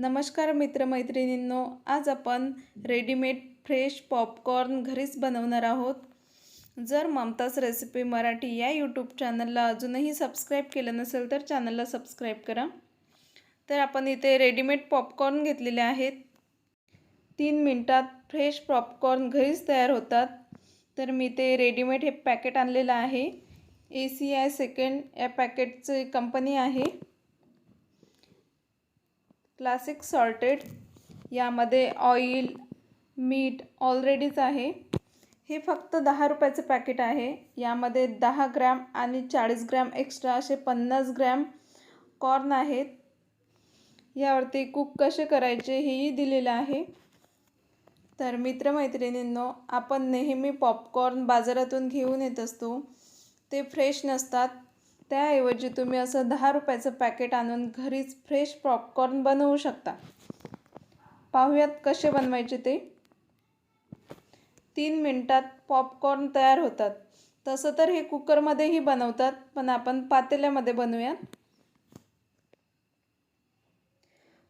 नमस्कार मित्रमैत्रिणींनो आज आपण रेडीमेड फ्रेश पॉपकॉर्न घरीच बनवणार आहोत. जर ममताज रेसिपी मराठी या यूट्यूब चॅनलला अजूनही सबस्क्राईब केलं नसेल तर चॅनलला सबस्क्राईब करा. तर आपण इथे रेडीमेड पॉपकॉर्न घेतलेले आहेत. तीन मिनटात फ्रेश पॉपकॉर्न घरीच तयार होतात. तर मी ते रेडीमेड हे पॅकेट आणलेलं आहे. ए सी आय सेकंड या पॅकेटची कंपनी आहे. क्लासिक सॉल्टेड यामध्ये ऑइल मीठ ऑलरेडीच आहे. हे फक्त दहा रुपयाचं पॅकेट आहे. यामध्ये दहा ग्रॅम आणि चाळीस ग्रॅम एक्स्ट्रा असे पन्नास ग्रॅम कॉर्न आहेत. यावरती कुक कसे करायचे हेही दिलेलं आहे. तर मित्रमैत्रिणींनो आपण नेहमी पॉपकॉर्न बाजारातून घेऊन येत असतो. ते फ्रेश नसतात. त्याऐवजी तुम्ही असं दहा रुपयाचं पॅकेट आणून घरीच फ्रेश पॉपकॉर्न बनवू शकता. पाहूयात कसे बनवायचे ते. तीन मिनटात पॉपकॉर्न तयार होतात. तसं तर हे कुकरमध्येही बनवतात पण आपण पातेल्यामध्ये बनवूयात.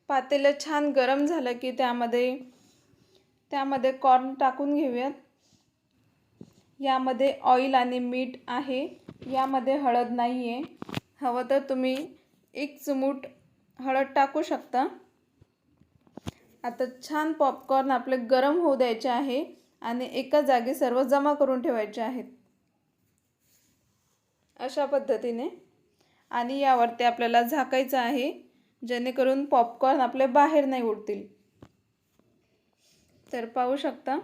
पातेलं छान गरम झालं की त्यामध्ये त्यामध्ये कॉर्न टाकून घेऊयात. यामध्ये ऑइल आणि मीठ आहे. यामध्ये हळद नाही आहे हवं तर तुम्ही एक चुमूट हळद टाकू शकता. आता छान पॉपकॉर्न आपले गरम होऊ द्यायचे आहे आणि एका जागी सर्व जमा करून ठेवायचे आहेत. अशा पद्धतीने. आणि यावरती आपल्याला झाकायचं आहे जेणेकरून पॉपकॉर्न आपले बाहेर नाही उडतील. तर पाहू शकता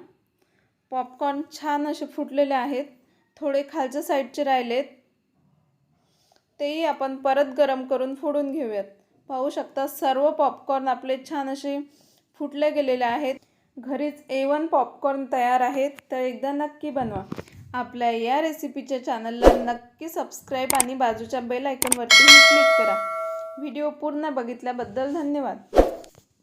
पॉपकॉर्न छान असे फुटलेले आहेत. थोडे खालच्या साईडचे राहिलेत. तेही आपण परत गरम करून फोडून घेऊयात. पाहू शकता सर्व पॉपकॉर्न आपले छान असे फुटले गेलेले आहेत. घरीच ए वन पॉपकॉर्न तयार आहेत. तर एकदा नक्की बनवा. आपल्या या रेसिपीच्या चॅनलला नक्की सबस्क्राईब आणि बाजूच्या बेल आयकॉनवरती क्लिक करा. व्हिडिओ पूर्ण बघितल्याबद्दल धन्यवाद.